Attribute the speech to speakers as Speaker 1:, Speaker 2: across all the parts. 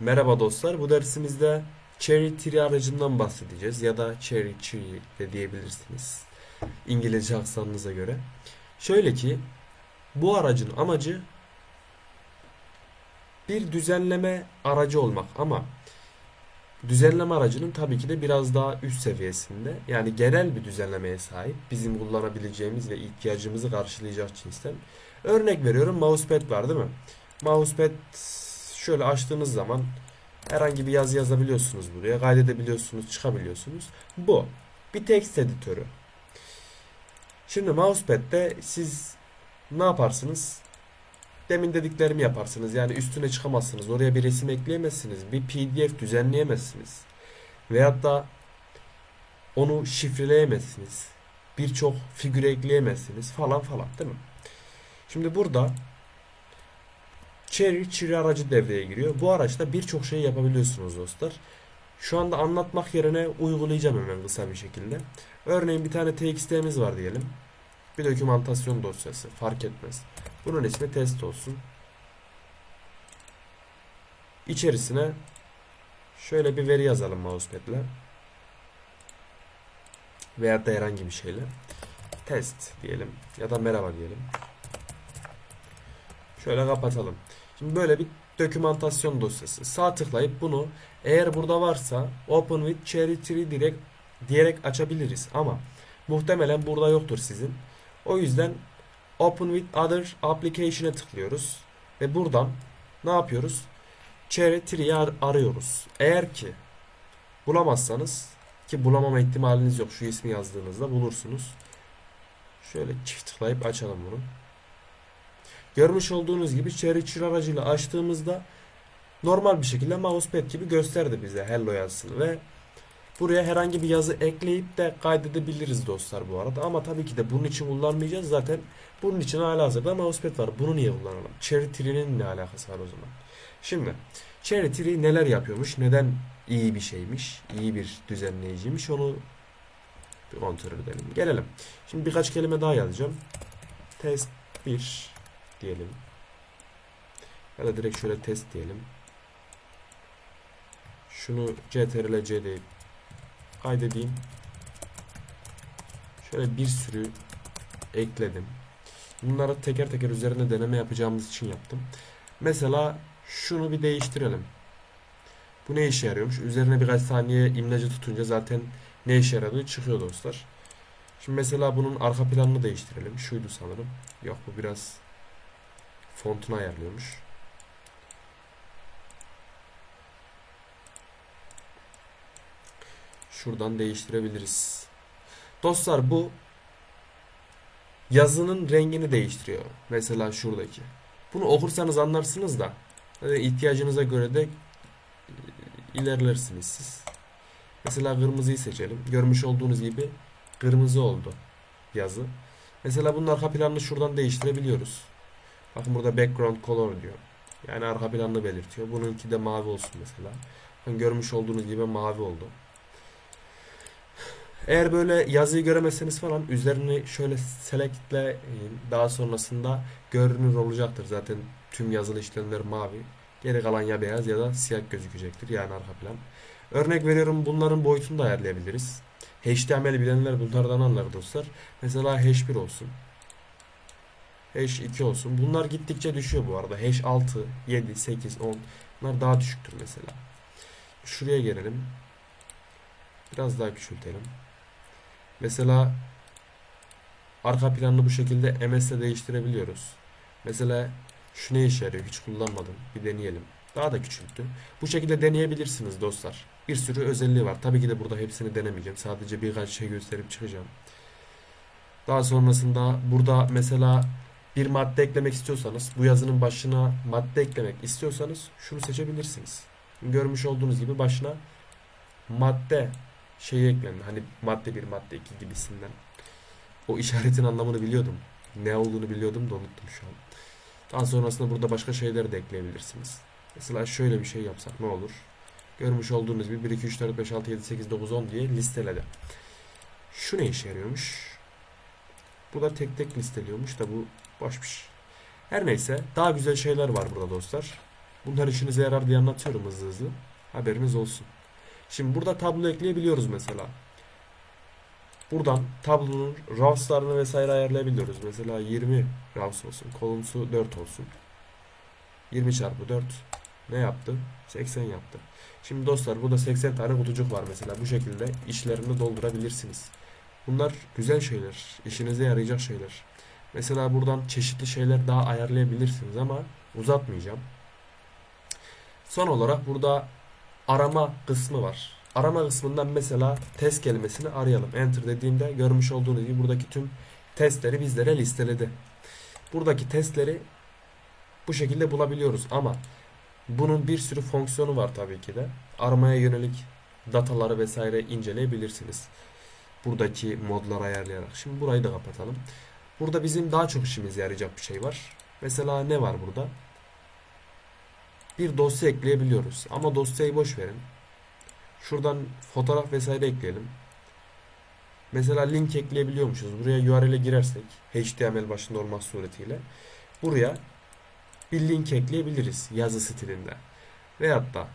Speaker 1: Merhaba dostlar. Bu dersimizde Cherry Tree aracından bahsedeceğiz ya da Cherry Tree de diyebilirsiniz. İngilizce aksanınıza göre. Şöyle ki bu aracın amacı bir düzenleme aracı olmak ama düzenleme aracının tabii ki de biraz daha üst seviyesinde yani genel bir düzenlemeye sahip bizim kullanabileceğimiz ve ihtiyacımızı karşılayacak cinsten. Örnek veriyorum mousepad var değil mi? Mousepad şöyle açtığınız zaman herhangi bir yazı yazabiliyorsunuz buraya. Kaydedebiliyorsunuz, çıkabiliyorsunuz. Bu bir text editörü. Şimdi mousepad'de siz ne yaparsınız? Demin dediklerimi yaparsınız. Yani üstüne çıkamazsınız. Oraya bir resim ekleyemezsiniz. Bir PDF düzenleyemezsiniz. Veyahut da onu şifreleyemezsiniz. Birçok figür ekleyemezsiniz falan falan değil mi? Şimdi burada Cherry Cherry aracı devreye giriyor. Bu araçta birçok şey yapabiliyorsunuz dostlar. Şu anda anlatmak yerine uygulayacağım hemen kısa bir şekilde. Örneğin bir tane TXT'miz var diyelim. Bir dokümantasyon dosyası fark etmez. Bunun ismi test olsun. İçerisine şöyle bir veri yazalım mousepad'le. Veya da herhangi bir şeyle. Test diyelim ya da merhaba diyelim. Şöyle kapatalım. Şimdi böyle bir dokümantasyon dosyası. Sağ tıklayıp bunu eğer burada varsa Open with Cherry Tree direkt diyerek açabiliriz ama muhtemelen burada yoktur sizin. O yüzden Open with Other Application'e tıklıyoruz ve buradan ne yapıyoruz? Cherry Tree'yi ar- arıyoruz. Eğer ki bulamazsanız ki bulamama ihtimaliniz yok. Şu ismi yazdığınızda bulursunuz. Şöyle çift tıklayıp açalım bunu. Görmüş olduğunuz gibi Tree aracıyla açtığımızda normal bir şekilde mousepad gibi gösterdi bize hello yazısını ve buraya herhangi bir yazı ekleyip de kaydedebiliriz dostlar bu arada. Ama tabii ki de bunun için kullanmayacağız. Zaten bunun için hala hazırda mousepad var. Bunu niye kullanalım? Cherry Tree'nin ne alakası var o zaman? Şimdi Cherry Tree neler yapıyormuş? Neden iyi bir şeymiş? İyi bir düzenleyiciymiş? Onu bir kontrol edelim. Gelelim. Şimdi birkaç kelime daha yazacağım. Test 1 diyelim ya da direkt şöyle test diyelim şunu ctrl c deyip kaydedeyim. Şöyle bir sürü ekledim. Bunları teker teker üzerine deneme yapacağımız için yaptım. Mesela şunu bir değiştirelim. Bu ne işe yarıyormuş? Üzerine birkaç saniye imlacı tutunca zaten ne işe yaradığı çıkıyor dostlar. Şimdi mesela bunun arka planını değiştirelim. Şuydu sanırım. Yok bu biraz fontunu ayarlıyormuş. Şuradan değiştirebiliriz. Dostlar bu yazının rengini değiştiriyor. Mesela şuradaki. Bunu okursanız anlarsınız da e, ihtiyacınıza göre de e, ilerlersiniz siz. Mesela kırmızıyı seçelim. Görmüş olduğunuz gibi kırmızı oldu yazı. Mesela bunun arka planını şuradan değiştirebiliyoruz. Bakın burada background color diyor. Yani arka planını belirtiyor. Bununki de mavi olsun mesela. Bakın görmüş olduğunuz gibi mavi oldu. Eğer böyle yazıyı göremezseniz falan üzerini şöyle select'le daha sonrasında görünür olacaktır. Zaten tüm yazılı işlemler mavi. Geri kalan ya beyaz ya da siyah gözükecektir yani arka plan. Örnek veriyorum bunların boyutunu da ayarlayabiliriz. HTML bilenler bunlardan anlar dostlar. Mesela H1 olsun. H2 olsun. Bunlar gittikçe düşüyor bu arada. H6, 7, 8, 10. Bunlar daha düşüktür mesela. Şuraya gelelim. Biraz daha küçültelim. Mesela arka planını bu şekilde MS'le değiştirebiliyoruz. Mesela şu ne işe yarıyor hiç kullanmadım. Bir deneyelim. Daha da küçülttü. Bu şekilde deneyebilirsiniz dostlar. Bir sürü özelliği var. Tabii ki de burada hepsini denemeyeceğim. Sadece birkaç şey gösterip çıkacağım. Daha sonrasında burada mesela bir madde eklemek istiyorsanız, bu yazının başına madde eklemek istiyorsanız şunu seçebilirsiniz. Görmüş olduğunuz gibi başına madde şeyi eklendi. Hani madde 1, madde 2 gibisinden. O işaretin anlamını biliyordum. Ne olduğunu biliyordum da unuttum şu an. Daha sonrasında burada başka şeyleri de ekleyebilirsiniz. Mesela şöyle bir şey yapsak ne olur? Görmüş olduğunuz gibi 1, 2, 3, 4, 5, 6, 7, 8, 9, 10 diye listeledi. Şu ne işe yarıyormuş? Bu da tek tek listeliyormuş da bu boşmuş. Her neyse daha güzel şeyler var burada dostlar. Bunlar işinize yarar diye anlatıyorum hızlı hızlı. Haberiniz olsun. Şimdi burada tablo ekleyebiliyoruz mesela. Buradan tablonun raws'larını vesaire ayarlayabiliyoruz. Mesela 20 raws olsun. Kolumsu 4 olsun. 20 çarpı 4 ne yaptı? 80 yaptı. Şimdi dostlar burada 80 tane kutucuk var mesela. Bu şekilde işlerini doldurabilirsiniz. Bunlar güzel şeyler. işinize yarayacak şeyler. Mesela buradan çeşitli şeyler daha ayarlayabilirsiniz ama uzatmayacağım. Son olarak burada arama kısmı var. Arama kısmından mesela test kelimesini arayalım. Enter dediğimde görmüş olduğunuz gibi buradaki tüm testleri bizlere listeledi. Buradaki testleri bu şekilde bulabiliyoruz ama bunun bir sürü fonksiyonu var tabii ki de. Aramaya yönelik dataları vesaire inceleyebilirsiniz. Buradaki modları ayarlayarak. Şimdi burayı da kapatalım. Burada bizim daha çok işimize yarayacak bir şey var. Mesela ne var burada? Bir dosya ekleyebiliyoruz. Ama dosyayı boş verin. Şuradan fotoğraf vesaire ekleyelim. Mesela link ekleyebiliyormuşuz. Buraya URL'e girersek HTML başında olmak suretiyle buraya bir link ekleyebiliriz yazı stilinde. Veyahut da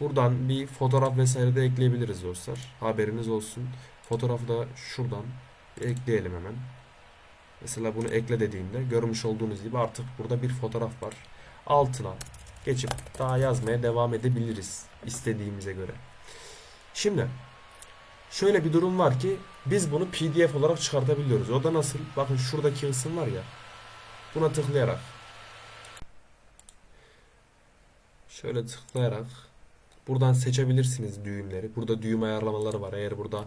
Speaker 1: buradan bir fotoğraf vesaire de ekleyebiliriz dostlar. Haberiniz olsun. Fotoğrafı da şuradan ekleyelim hemen. Mesela bunu ekle dediğimde görmüş olduğunuz gibi artık burada bir fotoğraf var. Altına geçip daha yazmaya devam edebiliriz istediğimize göre. Şimdi şöyle bir durum var ki biz bunu PDF olarak çıkartabiliyoruz. O da nasıl? Bakın şuradaki kısım var ya. Buna tıklayarak şöyle tıklayarak buradan seçebilirsiniz düğümleri. Burada düğüm ayarlamaları var. Eğer burada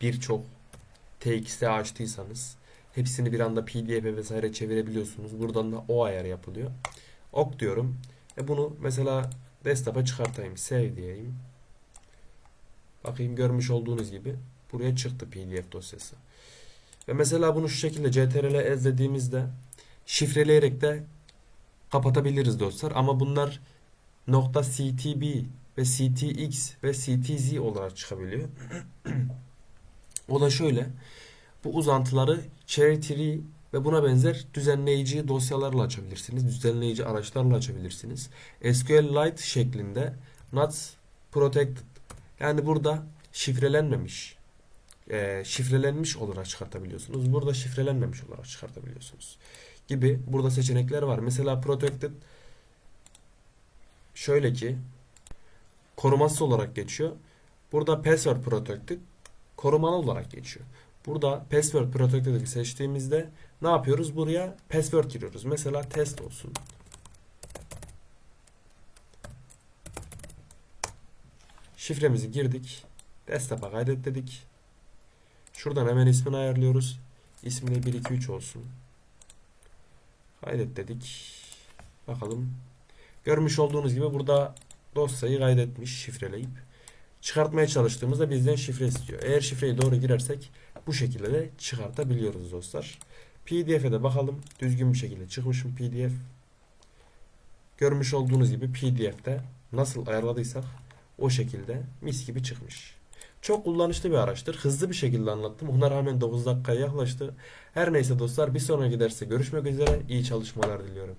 Speaker 1: birçok TXT açtıysanız hepsini bir anda PDF'e vesaire çevirebiliyorsunuz. Buradan da o ayar yapılıyor. Ok diyorum. E bunu mesela desktop'a çıkartayım. Save diyeyim. Bakayım görmüş olduğunuz gibi buraya çıktı PDF dosyası. Ve mesela bunu şu şekilde CTRL ez dediğimizde şifreleyerek de kapatabiliriz dostlar. Ama bunlar .ctb ve .ctx ve .ctz olarak çıkabiliyor. o da şöyle. Bu uzantıları cherry tree ve buna benzer düzenleyici dosyalarla açabilirsiniz. Düzenleyici araçlarla açabilirsiniz. SQLite şeklinde not protected yani burada şifrelenmemiş e, şifrelenmiş olarak çıkartabiliyorsunuz. Burada şifrelenmemiş olarak çıkartabiliyorsunuz. Gibi burada seçenekler var. Mesela protected şöyle ki koruması olarak geçiyor. Burada password protected korumalı olarak geçiyor. Burada password protected'i seçtiğimizde ne yapıyoruz? Buraya password giriyoruz. Mesela test olsun. Şifremizi girdik. Desktop'a kaydet dedik. Şuradan hemen ismini ayarlıyoruz. İsmi de 123 olsun. Kaydet dedik. Bakalım. Görmüş olduğunuz gibi burada dosyayı kaydetmiş şifreleyip. Çıkartmaya çalıştığımızda bizden şifre istiyor. Eğer şifreyi doğru girersek bu şekilde de çıkartabiliyoruz dostlar. PDF'e de bakalım. Düzgün bir şekilde çıkmış mı PDF? Görmüş olduğunuz gibi PDF'de nasıl ayarladıysak o şekilde mis gibi çıkmış. Çok kullanışlı bir araçtır. Hızlı bir şekilde anlattım. Ona rağmen 9 dakikaya yaklaştı. Her neyse dostlar bir sonraki derste görüşmek üzere. İyi çalışmalar diliyorum.